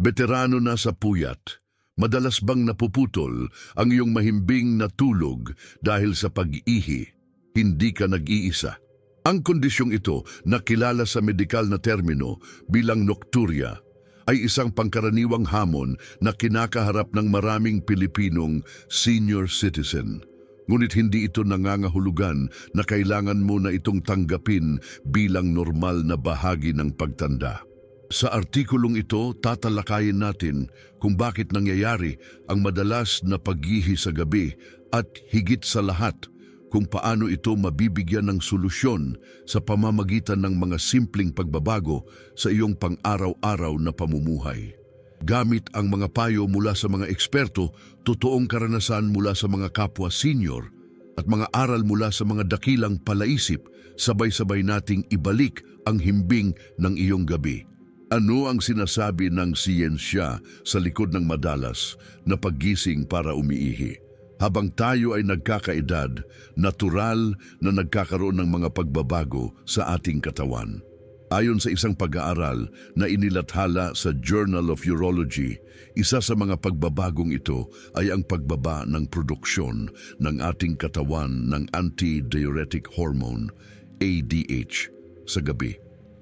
Veterano na sa puyat, madalas bang napuputol ang iyong mahimbing na tulog dahil sa pag-ihi, hindi ka nag-iisa. Ang kondisyong ito na kilala sa medikal na termino bilang nocturia ay isang pangkaraniwang hamon na kinakaharap ng maraming Pilipinong senior citizen. Ngunit hindi ito nangangahulugan na kailangan mo na itong tanggapin bilang normal na bahagi ng pagtanda. Sa artikulong ito, tatalakayin natin kung bakit nangyayari ang madalas na paggihi sa gabi at higit sa lahat kung paano ito mabibigyan ng solusyon sa pamamagitan ng mga simpleng pagbabago sa iyong pang-araw-araw na pamumuhay. Gamit ang mga payo mula sa mga eksperto, totoong karanasan mula sa mga kapwa senior at mga aral mula sa mga dakilang palaisip, sabay-sabay nating ibalik ang himbing ng iyong gabi. Ano ang sinasabi ng siyensya sa likod ng madalas na paggising para umiihi? Habang tayo ay nagkakaedad, natural na nagkakaroon ng mga pagbabago sa ating katawan. Ayon sa isang pag-aaral na inilathala sa Journal of Urology, isa sa mga pagbabagong ito ay ang pagbaba ng produksyon ng ating katawan ng antidiuretic hormone, ADH, sa gabi.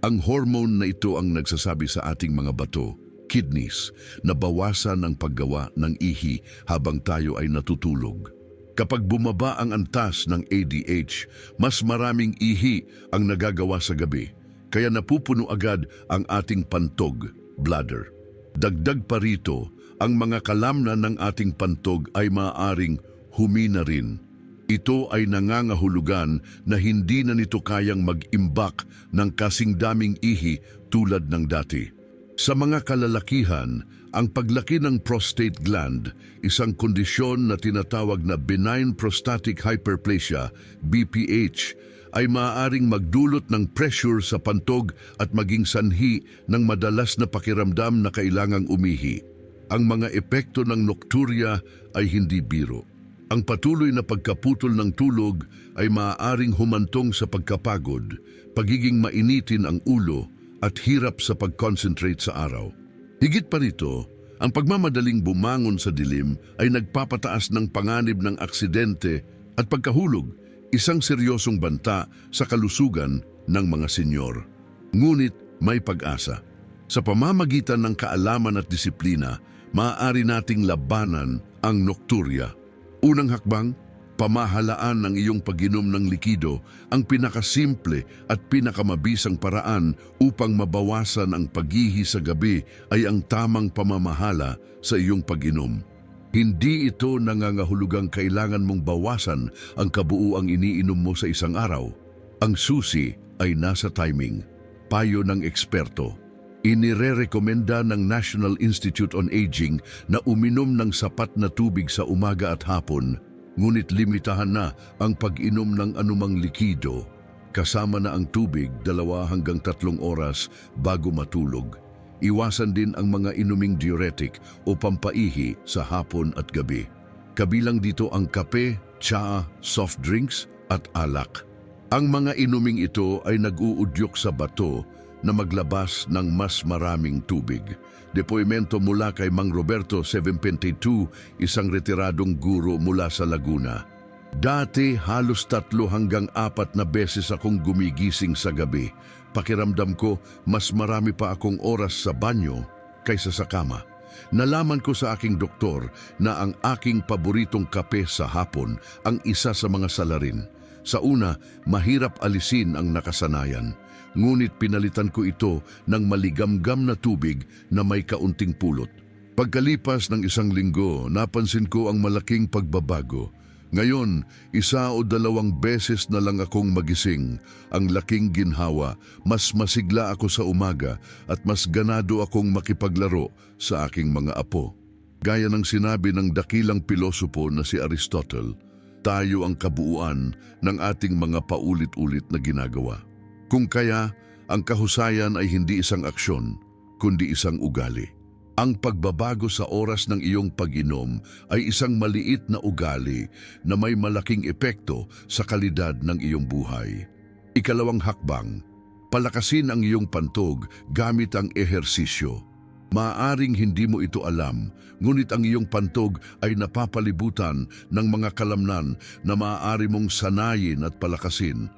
Ang hormone na ito ang nagsasabi sa ating mga bato, kidneys, na bawasan ang paggawa ng ihi habang tayo ay natutulog. Kapag bumaba ang antas ng ADH, mas maraming ihi ang nagagawa sa gabi, kaya napupuno agad ang ating pantog, bladder. Dagdag pa rito, ang mga kalamnan ng ating pantog ay maaaring humina rin. Ito ay nangangahulugan na hindi na nito kayang mag-imbak ng kasing daming ihi tulad ng dati. Sa mga kalalakihan, ang paglaki ng prostate gland, isang kondisyon na tinatawag na benign prostatic hyperplasia, BPH, ay maaaring magdulot ng pressure sa pantog at maging sanhi ng madalas na pakiramdam na kailangang umihi. Ang mga epekto ng nocturia ay hindi biro. Ang patuloy na pagkaputol ng tulog ay maaaring humantong sa pagkapagod, pagiging mainitin ang ulo at hirap sa pag-concentrate sa araw. Higit pa rito, ang pagmamadaling bumangon sa dilim ay nagpapataas ng panganib ng aksidente at pagkahulog, isang seryosong banta sa kalusugan ng mga senyor. Ngunit may pag-asa. Sa pamamagitan ng kaalaman at disiplina, maaari nating labanan ang nocturia. Unang hakbang, pamahalaan ng iyong pag-inom ng likido ang pinakasimple at pinakamabisang paraan upang mabawasan ang paghihi sa gabi ay ang tamang pamamahala sa iyong pag-inom. Hindi ito nangangahulugang kailangan mong bawasan ang kabuuang iniinom mo sa isang araw. Ang susi ay nasa timing. Payo ng eksperto. Inirerekomenda ng National Institute on Aging na uminom ng sapat na tubig sa umaga at hapon, ngunit limitahan na ang pag-inom ng anumang likido, kasama na ang tubig dalawa hanggang tatlong oras bago matulog. Iwasan din ang mga inuming diuretic o pampaihi sa hapon at gabi. Kabilang dito ang kape, tsaa, soft drinks at alak. Ang mga inuming ito ay nag-uudyok sa bato na maglabas ng mas maraming tubig. Depoimento mula kay Mang Roberto 722, isang retiradong guro mula sa Laguna. Dati halos tatlo hanggang apat na beses akong gumigising sa gabi. Pakiramdam ko mas marami pa akong oras sa banyo kaysa sa kama. Nalaman ko sa aking doktor na ang aking paboritong kape sa hapon ang isa sa mga salarin. Sa una, mahirap alisin ang nakasanayan. Ngunit pinalitan ko ito ng maligamgam na tubig na may kaunting pulot. Pagkalipas ng isang linggo, napansin ko ang malaking pagbabago. Ngayon, isa o dalawang beses na lang akong magising. Ang laking ginhawa, mas masigla ako sa umaga at mas ganado akong makipaglaro sa aking mga apo. Gaya ng sinabi ng dakilang pilosopo na si Aristotle, tayo ang kabuuan ng ating mga paulit-ulit na ginagawa. Kung kaya, ang kahusayan ay hindi isang aksyon, kundi isang ugali. Ang pagbabago sa oras ng iyong pag-inom ay isang maliit na ugali na may malaking epekto sa kalidad ng iyong buhay. Ikalawang hakbang, palakasin ang iyong pantog gamit ang ehersisyo. Maaring hindi mo ito alam, ngunit ang iyong pantog ay napapalibutan ng mga kalamnan na maaari mong sanayin at palakasin.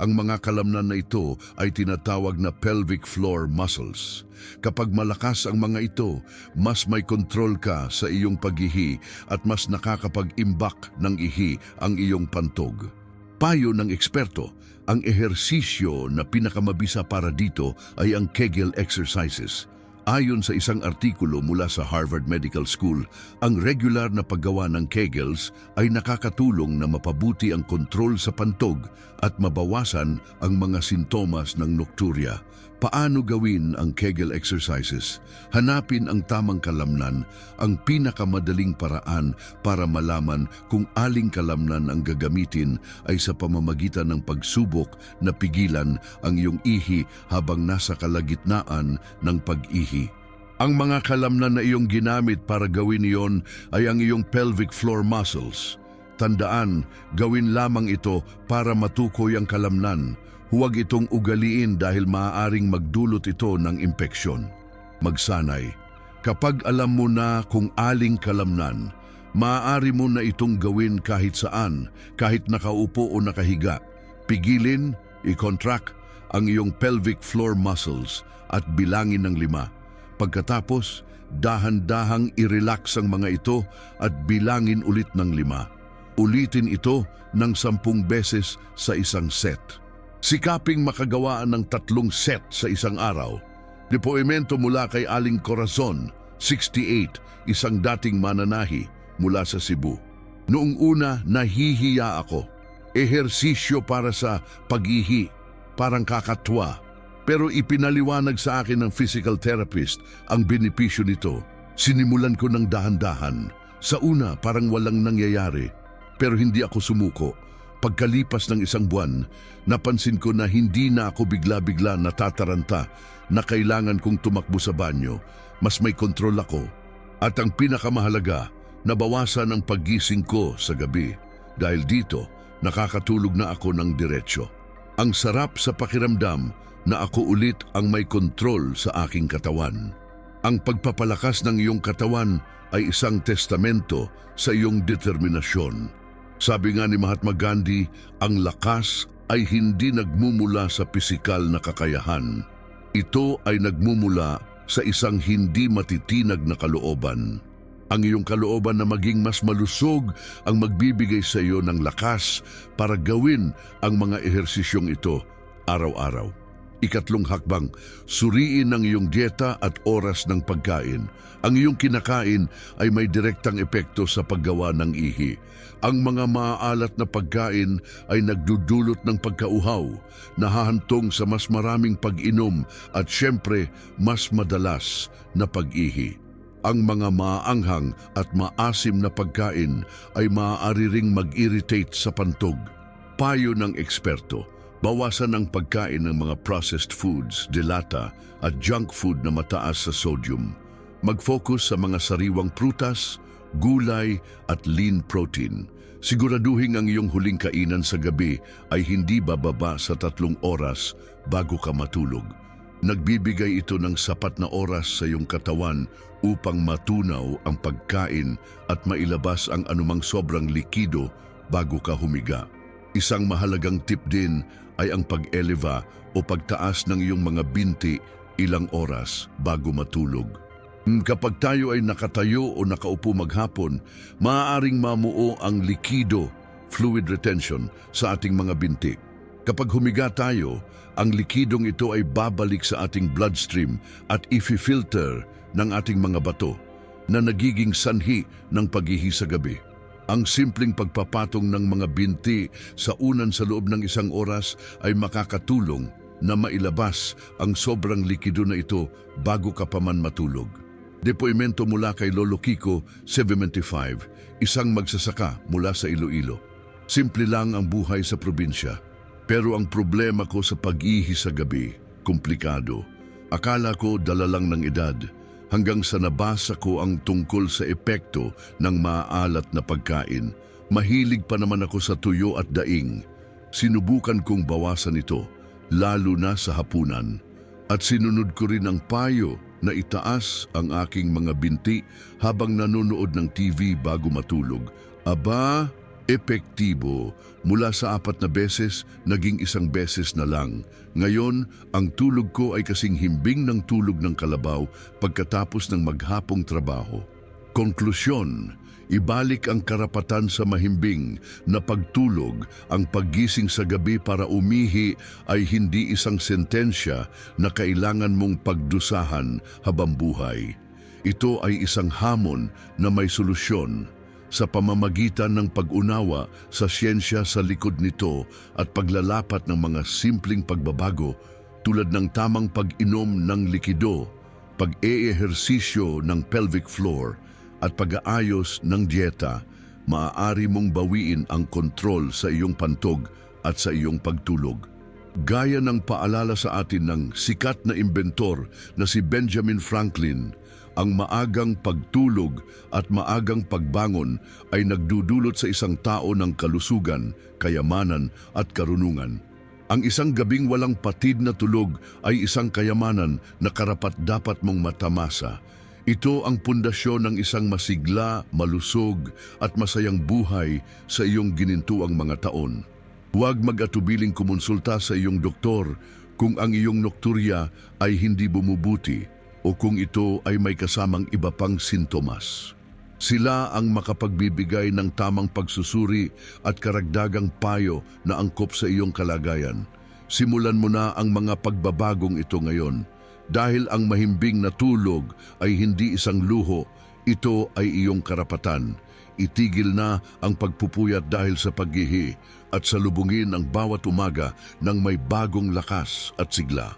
Ang mga kalamnan na ito ay tinatawag na pelvic floor muscles. Kapag malakas ang mga ito, mas may kontrol ka sa iyong paghihi at mas nakakapag-imbak ng ihi ang iyong pantog. Payo ng eksperto, ang ehersisyo na pinakamabisa para dito ay ang Kegel exercises. Ayon sa isang artikulo mula sa Harvard Medical School, ang regular na paggawa ng Kegels ay nakakatulong na mapabuti ang kontrol sa pantog at mabawasan ang mga sintomas ng nocturia. Paano gawin ang Kegel exercises? Hanapin ang tamang kalamnan, ang pinakamadaling paraan para malaman kung aling kalamnan ang gagamitin ay sa pamamagitan ng pagsubok na pigilan ang iyong ihi habang nasa kalagitnaan ng pag-ihi. Ang mga kalamnan na iyong ginamit para gawin iyon ay ang iyong pelvic floor muscles. Tandaan, gawin lamang ito para matukoy ang kalamnan. Huwag itong ugaliin dahil maaaring magdulot ito ng impeksyon. Magsanay. Kapag alam mo na kung aling kalamnan, maaari mo na itong gawin kahit saan, kahit nakaupo o nakahiga. Pigilin, i-contract ang iyong pelvic floor muscles at bilangin ng lima. Pagkatapos, dahan-dahang i-relax ang mga ito at bilangin ulit ng lima. Ulitin ito ng sampung beses sa isang set. Sikaping makagawaan ng tatlong set sa isang araw. Depoimento mula kay Aling Corazon, 68, isang dating mananahi mula sa Cebu. Noong una, nahihiya ako. Ehersisyo para sa paghihi, parang kakatwa. Pero ipinaliwanag sa akin ng physical therapist ang benepisyo nito. Sinimulan ko ng dahan-dahan. Sa una, parang walang nangyayari. Pero hindi ako sumuko. Pagkalipas ng isang buwan, napansin ko na hindi na ako bigla-bigla natataranta na kailangan kong tumakbo sa banyo. Mas may kontrol ako. At ang pinakamahalaga, nabawasan ang paggising ko sa gabi. Dahil dito, nakakatulog na ako ng diretsyo. Ang sarap sa pakiramdam na ako ulit ang may kontrol sa aking katawan. Ang pagpapalakas ng iyong katawan ay isang testamento sa iyong determinasyon. Sabi nga ni Mahatma Gandhi, ang lakas ay hindi nagmumula sa pisikal na kakayahan. Ito ay nagmumula sa isang hindi matitinag na kalooban. Ang iyong kalooban na maging mas malusog ang magbibigay sa iyo ng lakas para gawin ang mga ehersisyong ito araw-araw. Ikatlong hakbang, suriin ang iyong dieta at oras ng pagkain. Ang iyong kinakain ay may direktang epekto sa paggawa ng ihi. Ang mga maaalat na pagkain ay nagdudulot ng pagkauhaw, nahahantong sa mas maraming pag-inom at syempre mas madalas na pag-ihi. Ang mga maaanghang at maasim na pagkain ay maaari ring mag-irritate sa pantog. Payo ng eksperto, bawasan ang pagkain ng mga processed foods, delata at junk food na mataas sa sodium. Mag-focus sa mga sariwang prutas, gulay at lean protein. Siguraduhin ang iyong huling kainan sa gabi ay hindi bababa sa tatlong oras bago ka matulog. Nagbibigay ito ng sapat na oras sa iyong katawan upang matunaw ang pagkain at mailabas ang anumang sobrang likido bago ka humiga. Isang mahalagang tip din ay ang pag-eleva o pagtaas ng iyong mga binti ilang oras bago matulog. Hmm, Kapag tayo ay nakatayo o nakaupo maghapon, maaaring mamuo ang likido, fluid retention, sa ating mga binti. Kapag humiga tayo, ang likidong ito ay babalik sa ating bloodstream at ifi-filter ng ating mga bato na nagiging sanhi ng paghihi sa gabi. Ang simpleng pagpapatong ng mga binti sa unan sa loob ng isang oras ay makakatulong na mailabas ang sobrang likido na ito bago ka pa man matulog. Depoimento mula kay Lolo Kiko, 75, isang magsasaka mula sa Iloilo. Simple lang ang buhay sa probinsya. Pero ang problema ko sa pag-ihi sa gabi, komplikado. Akala ko dala lang ng edad, hanggang sa nabasa ko ang tungkol sa epekto ng maaalat na pagkain. Mahilig pa naman ako sa tuyo at daing. Sinubukan kong bawasan ito, lalo na sa hapunan. At sinunod ko rin ang payo na itaas ang aking mga binti habang nanonood ng TV bago matulog. Aba, epektibo. Mula sa apat na beses, naging isang beses na lang. Ngayon, ang tulog ko ay kasing himbing ng tulog ng kalabaw pagkatapos ng maghapong trabaho. Konklusyon, ibalik ang karapatan sa mahimbing na pagtulog, ang paggising sa gabi para umihi ay hindi isang sentensya na kailangan mong pagdusahan habang buhay. Ito ay isang hamon na may solusyon sa pamamagitan ng pag-unawa sa siyensya sa likod nito at paglalapat ng mga simpleng pagbabago tulad ng tamang pag-inom ng likido, pag-eehersisyo ng pelvic floor at pag-aayos ng dieta, maaari mong bawiin ang kontrol sa iyong pantog at sa iyong pagtulog. Gaya ng paalala sa atin ng sikat na inventor na si Benjamin Franklin, ang maagang pagtulog at maagang pagbangon ay nagdudulot sa isang tao ng kalusugan, kayamanan at karunungan. Ang isang gabing walang patid na tulog ay isang kayamanan na karapat dapat mong matamasa. Ito ang pundasyon ng isang masigla, malusog at masayang buhay sa iyong ginintuang mga taon. Huwag mag-atubiling kumonsulta sa iyong doktor kung ang iyong nokturya ay hindi bumubuti o kung ito ay may kasamang iba pang sintomas. Sila ang makapagbibigay ng tamang pagsusuri at karagdagang payo na angkop sa iyong kalagayan. Simulan mo na ang mga pagbabagong ito ngayon. Dahil ang mahimbing na tulog ay hindi isang luho, ito ay iyong karapatan. Itigil na ang pagpupuyat dahil sa paggihi at salubungin ang bawat umaga ng may bagong lakas at sigla.